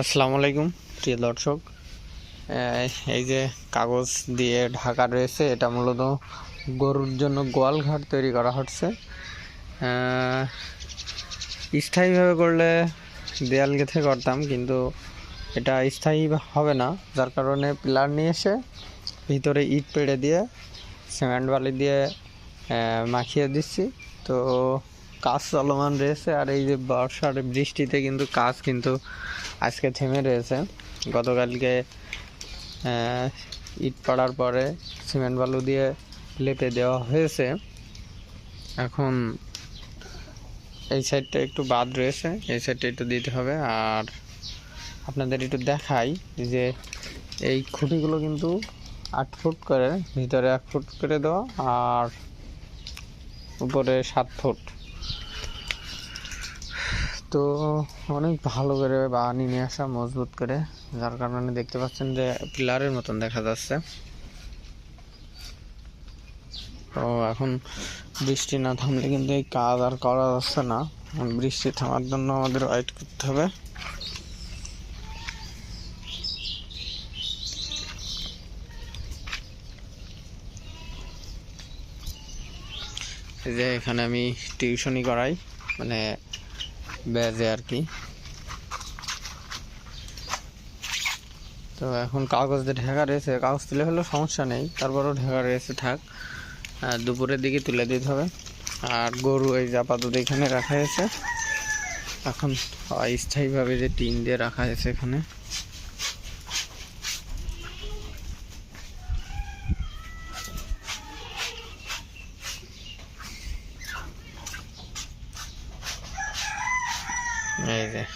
আসসালামু আলাইকুম, প্রিয় দর্শক। এই যে কাগজ দিয়ে ঢাকা রয়েছে, এটা মূলত গরুর জন্য গোয়াল ঘর তৈরি করা হচ্ছে। স্থায়ীভাবে করলে দেয়াল গেঁথে করতাম, কিন্তু এটা স্থায়ী হবে না, যার কারণে পিলার নিয়ে এসে ভিতরে ইট পেড়ে দিয়ে, সিমেন্ট বালি দিয়ে মাখিয়ে দিচ্ছি। তো কাজ চলমান রয়েছে, আর এই যে বর্ষার বৃষ্টিতে কিন্তু কাজ কিন্তু আজকে থেমে রয়েছে। গতকালকে ইট পড়ার পরে সিমেন্ট বালু দিয়ে লেপে দেওয়া হয়েছে। এখন এই সাইডটা একটু বাদ রয়েছে, এই সাইডটা একটু দিতে হবে। আর আপনাদের একটু দেখাই যে এই খুঁটিগুলো কিন্তু আট ফুট করে, ভিতরে এক ফুট করে দেওয়া আর উপরে সাত ফুট। তো অনেক ভালো করে বানিয়ে নিয়ে আসা, মজবুত করে। যার কারণে দেখতে পাচ্ছেন যে পিলারের মতন দেখা যাচ্ছে। তো এখন বৃষ্টি না থামলে কিন্তু এই কাজ আর করা যাচ্ছে না। বৃষ্টি থামার জন্য আমাদের ওয়েট করতে হবে। যে এখানে আমি টিউশনই করাই। মানে ব্যাজে আর কি। তো এখন কাগজ দিয়ে ঢেকা রয়েছে। কাগজ তুলে হলেও সমস্যা নেই, তারপরেও ঢেকা রয়েছে, থাক। দুপুরের দিকে তুলে দিতে হবে। আর গরু এই আপাতত এখানে রাখা হয়েছে। এখন অস্থায়ীভাবে যে টিন দিয়ে রাখা হয়েছে এখানে। 没的。